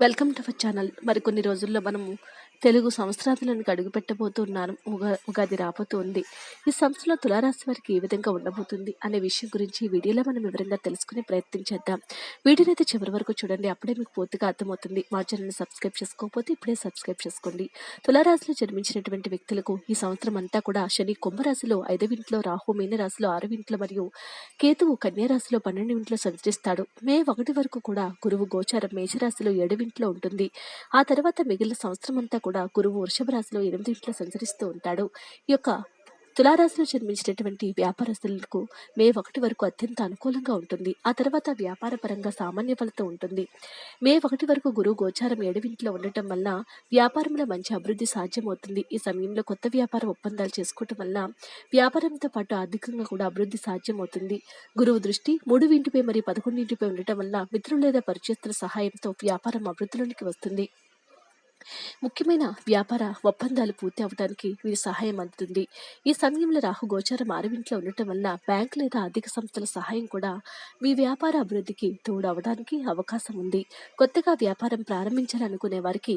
Welcome to our channel. మరికొన్ని రోజుల్లో మనము తెలుగు సంవత్సరాదులను అడుగు పెట్టబోతున్నాను ఉగా ఉగాది రాబోతుంది. ఈ సంవత్సరంలో తులారాశి వారికి ఏ విధంగా ఉండబోతుంది అనే విషయం గురించి ఈ వీడియోలో మనం వివరంగా తెలుసుకునే ప్రయత్నం చేద్దాం. వీడియోని అయితే చివరి వరకు చూడండి. అప్పుడే మీకు పూర్తిగా అర్థమవుతుంది. మా ఛానల్ని సబ్స్క్రైబ్ చేసుకోకపోతే ఇప్పుడే సబ్స్క్రైబ్ చేసుకోండి. తులారాశిలో జన్మించినటువంటి వ్యక్తులకు ఈ సంవత్సరం అంతా కూడా శని కుంభరాశిలో ఐదవ ఇంట్లో రాహు మీనరాశిలో ఆరవ ఇంట్లో మరియు కేతువు కన్యారాశిలో పన్నెండు ఇంట్లో సంచరిస్తాడు. మే ఒకటి వరకు కూడా గురువు గోచారం మేషరాశిలో ఏడవ ఇంట్లో ఉంటుంది. ఆ తర్వాత మిగిలిన సంవత్సరం అంతా కూడా గురువు వృషభ రాశిలో ఎనిమిది ఇంట్లో సంచరిస్తూ ఉంటాడు. ఈ యొక్క తులారాశిలో జన్మించినటువంటి వ్యాపారస్తులకు మే ఒకటి వరకు అత్యంత అనుకూలంగా ఉంటుంది. ఆ తర్వాత వ్యాపార పరంగా సామాన్య ఫలితం ఉంటుంది. మే ఒకటి వరకు గురువు గోచారం ఏడవింట్లో ఉండటం వల్ల వ్యాపారంలో మంచి అభివృద్ధి సాధ్యమవుతుంది. ఈ సమయంలో కొత్త వ్యాపార ఒప్పందాలు చేసుకోవటం వల్ల వ్యాపారంతో పాటు ఆర్థికంగా కూడా అభివృద్ధి సాధ్యమవుతుంది. గురువు దృష్టి మూడు ఇంటిపై మరియు పదకొండింటిపై ఉండటం వల్ల మిత్రులు లేదా పరిచయస్తుల సహాయంతో వ్యాపారం అభివృద్ధిలోనికి వస్తుంది. ముఖ్యమైన వ్యాపార ఒప్పందాలు పూర్తి అవడానికి వీరి సహాయం అందుతుంది. ఈ సమయంలో రాహు గోచారం ఆరవింట్లో ఉండటం వల్ల బ్యాంక్ లేదా ఆర్థిక సంస్థల సహాయం కూడా మీ వ్యాపార అభివృద్ధికి తోడవడానికి అవకాశం ఉంది. కొత్తగా వ్యాపారం ప్రారంభించాలనుకునే వారికి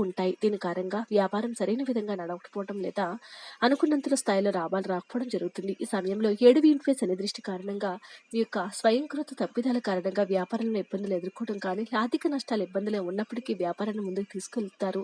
ఉంటాయి. దీని కారణంగా వ్యాపారం సరైన విధంగా నడవకపోవడం లేదా అనుకున్నంతలో స్థాయిలో లాభాలు రాకపోవడం జరుగుతుంది. ఈ సమయంలో ఏడు వీంపై అనే దృష్టి కారణంగా మీ యొక్క స్వయంకృత తప్పిదాల కారణంగా వ్యాపారంలో ఇబ్బందులు ఎదుర్కోవడం కానీ ఆర్థిక నష్టాలు ఇబ్బందులు ఉన్నప్పటికీ వ్యాపారాన్ని ముందుకు తీసుకెళ్తారు.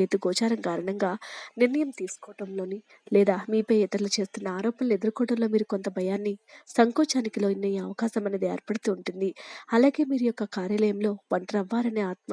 కేతు గోచారం కారణంగా నిర్ణయం తీసుకోవటంలోని లేదా మీపై ఇతరులు చేస్తున్న ఆరోపణలు ఎదుర్కోవడంలో మీరు కొంత భయాన్ని సంకోచానికి లోనయ్యే అవకాశం అనేది ఏర్పడుతూ ఉంటుంది. అలాగే మీరు యొక్క కార్యాలయంలో ఒంటరవ్వారనే ఆత్మ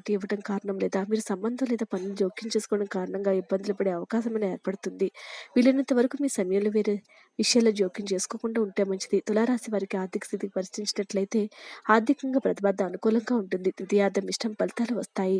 ఇవ్వడం కారణం లేదా మీరు సంబంధం లేదా పనులు జోక్యం చేసుకోవడం కారణంగా ఇబ్బందులు పడే అవకాశం అనేది ఏర్పడుతుంది. వీలైనంత వరకు మీ సమయంలో వేరే విషయాల్లో జోక్యం చేసుకోకుండా ఉంటే మంచిది. తులారాశి వారికి ఆర్థిక స్థితికి పరిశీలించినట్లయితే ఆర్థికంగా ప్రతిపాద అనుకూలంగా ఉంటుంది. ద్వితీయార్థం ఇష్టం ఫలితాలు వస్తాయి.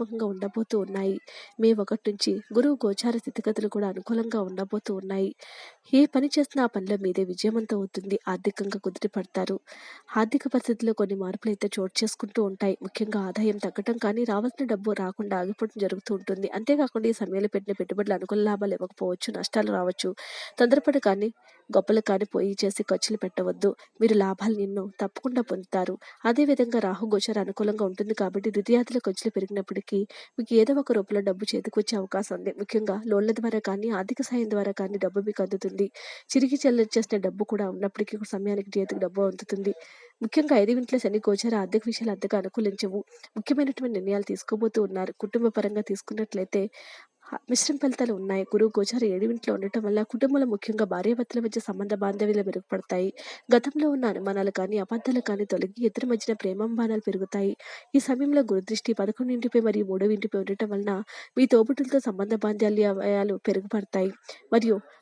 సానుకూలంగా ఉండబోతూ ఉన్నాయి. మే ఒకటి నుంచి గురువు గోచార స్థితిగతులు కూడా అనుకూలంగా ఉండబోతూ ఉన్నాయి. ఏ పని చేసినా ఆ పనిలో మీదే విజయవంతం అవుతుంది. ఆర్థికంగా కుదిరిపడతారు ఆర్థిక పరిస్థితుల్లో కొన్ని మార్పులు అయితే చోటు చేసుకుంటూ ఉంటాయి. ముఖ్యంగా ఆదాయం తగ్గటం కానీ రావాల్సిన డబ్బు రాకుండా ఆగిపోవడం జరుగుతూ ఉంటుంది. అంతేకాకుండా ఈ సమయంలో పెట్టిన పెట్టుబడులు అనుకూల లాభాలు ఇవ్వకపోవచ్చు నష్టాలు రావచ్చు. తొందరపడి కానీ గొప్పలు కానీ పోయి చేసి ఖర్చులు పెట్టవద్దు. మీరు లాభాలు ఎన్నో తప్పకుండా పొందుతారు. అదేవిధంగా రాహు గోచర అనుకూలంగా ఉంటుంది కాబట్టి ద్వితీయాదుల ఖర్చులు పెరిగినప్పటికీ మీకు ఏదో ఒక రూపంలో డబ్బు చేతికొచ్చే అవకాశం ఉంది. ముఖ్యంగా లోన్ల ద్వారా కానీ ఆర్థిక సాయం ద్వారా కానీ డబ్బు మీకు అందుతుంది. చిరిగి చెల్లించేసిన డబ్బు కూడా ఉన్నప్పటికీ సమయానికి చేతికి డబ్బు అందుతుంది. ముఖ్యంగా ఐదు ఇంట్లో శని గోచర ఆర్థిక విషయాలు అంతగా అనుకూలించవు. ముఖ్యమైనటువంటి నిర్ణయాలు తీసుకోబోతూ ఉన్నారు. కుటుంబ పరంగా తీసుకున్నట్లయితే మిశ్రమ ఫలితాలు ఉన్నాయి. గురువు గోచార ఏడింట్లో ఉండటం వల్ల కుటుంబంలో ముఖ్యంగా భార్యాభర్తల మధ్య సంబంధ బాంధవ్యాలు మెరుగుపడతాయి. గతంలో ఉన్న అనుమానాలు కానీ అబద్ధాలు కానీ తొలగి ఇద్దరి మధ్యన ప్రేమాభిమానాలు పెరుగుతాయి. ఈ సమయంలో గురుదృష్టి పదకొండింటిపై మరియు మూడవ ఇంటిపై ఉండటం వలన మీ తోబుట్టులతో సంబంధ బాంధవ్యాలు పెరుగుపడతాయి. మరియు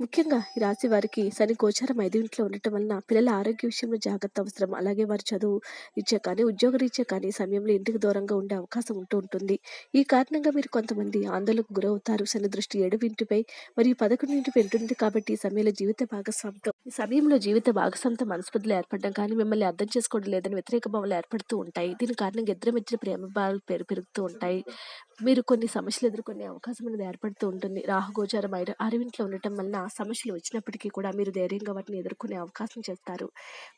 ముఖ్యంగా ఈ రాశి వారికి శని గోచారం ఐదు ఇంట్లో ఉండటం వలన పిల్లల ఆరోగ్య విషయంలో జాగ్రత్త అవసరం. అలాగే వారి చదువు ఇచ్చే కానీ ఉద్యోగ రీత్యా కానీ సమయంలో ఇంటికి దూరంగా ఉండే అవకాశం ఉంటూ ఉంటుంది. ఈ కారణంగా మీరు కొంతమంది ఆందోళనకు గురవుతారు. శని దృష్టి ఏడు ఇంటిపై మరియు పదకొండు ఇంటిపై ఉంటుంది కాబట్టి ఈ సమయంలో జీవిత భాగస్వామితో ఈ సమయంలో జీవిత భాగస్వామితో మనస్పర్ధలు ఏర్పడడం కానీ మిమ్మల్ని అర్థం చేసుకోవడం లేదని వ్యతిరేక భావాలు ఏర్పడుతూ ఉంటాయి. దీని కారణంగా ఇద్దరు మధ్య ప్రేమ భావాలు పెరుగుతూ ఉంటాయి. మీరు కొన్ని సమస్యలు ఎదుర్కొనే అవకాశం అనేది ఏర్పడుతూ ఉంటుంది. రాహుగోచారం ఐదు అరవింట్లో ఉండటం వలన సమస్యలు వచ్చినప్పటికీ కూడా మీరు ధైర్యంగా వాటిని ఎదుర్కొనే అవకాశం చేస్తారు.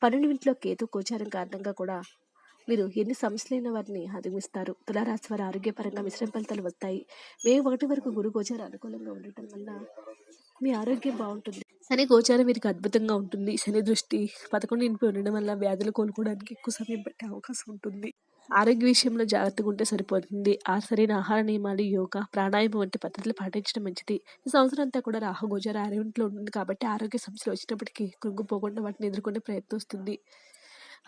పన్నెండింట్లో కేతు గోచారం కారణంగా కూడా మీరు ఎన్ని సమస్యలైన వాటిని అధిగమిస్తారు. తులారాశి వారి ఆరోగ్యపరంగా మిశ్రమ ఫలితాలు వస్తాయి. మే ఒకటి వరకు గురు గోచారం అనుకూలంగా ఉండటం వల్ల మీ ఆరోగ్యం బాగుంటుంది. శని గోచారం వీరికి అద్భుతంగా ఉంటుంది. శని దృష్టి పదకొండు ఇంటి ఉండడం వల్ల వ్యాధులు కోలుకోవడానికి ఎక్కువ సమయం పట్టే అవకాశం ఉంటుంది. ఆరోగ్య విషయంలో జాగ్రత్తగా ఉంటే సరిపోతుంది. ఆ సరైన ఆహార నియమాలు యోగా ప్రాణాయామం వంటి పద్ధతులు పాటించడం మంచిది. ఈ సంవత్సరం అంతా కూడా రాహు గోచార ఆరోగ్యంలో ఉంటుంది కాబట్టి ఆరోగ్య సమస్యలు వచ్చినప్పటికీ కృంగిపోకుండా వాటిని ఎదుర్కొనే ప్రయత్నిస్తుంది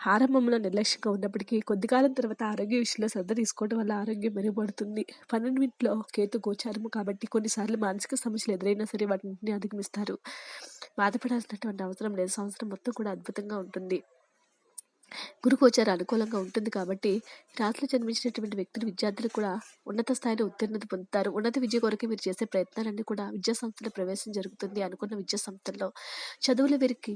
ఆరంభంలో నిర్లక్ష్యంగా ఉన్నప్పటికీ కొద్ది కాలం తర్వాత ఆరోగ్య విషయంలో శ్రద్ధ తీసుకోవడం వల్ల ఆరోగ్యం మెరుగుపడుతుంది. పన్నెండింటిలో కేతు గోచారము కాబట్టి కొన్నిసార్లు మానసిక సమస్యలు ఎదురైనా సరే వాటిని అధిగమిస్తారు. బాధపడాల్సినటువంటి అవసరం లేదు. సంవత్సరం మొత్తం కూడా అద్భుతంగా ఉంటుంది. గురుగోచార అనుకూలంగా ఉంటుంది కాబట్టి రాత్రిలో జన్మించినటువంటి వ్యక్తులు విద్యార్థులు కూడా ఉన్నత స్థాయిలో ఉత్తీర్ణత పొందుతారు. ఉన్నత విద్య కొరకు మీరు చేసే ప్రయత్నాలన్నీ కూడా విద్యా సంస్థలో ప్రవేశం జరుగుతుంది అనుకున్న విద్యా సంస్థల్లో. చదువుల వీరికి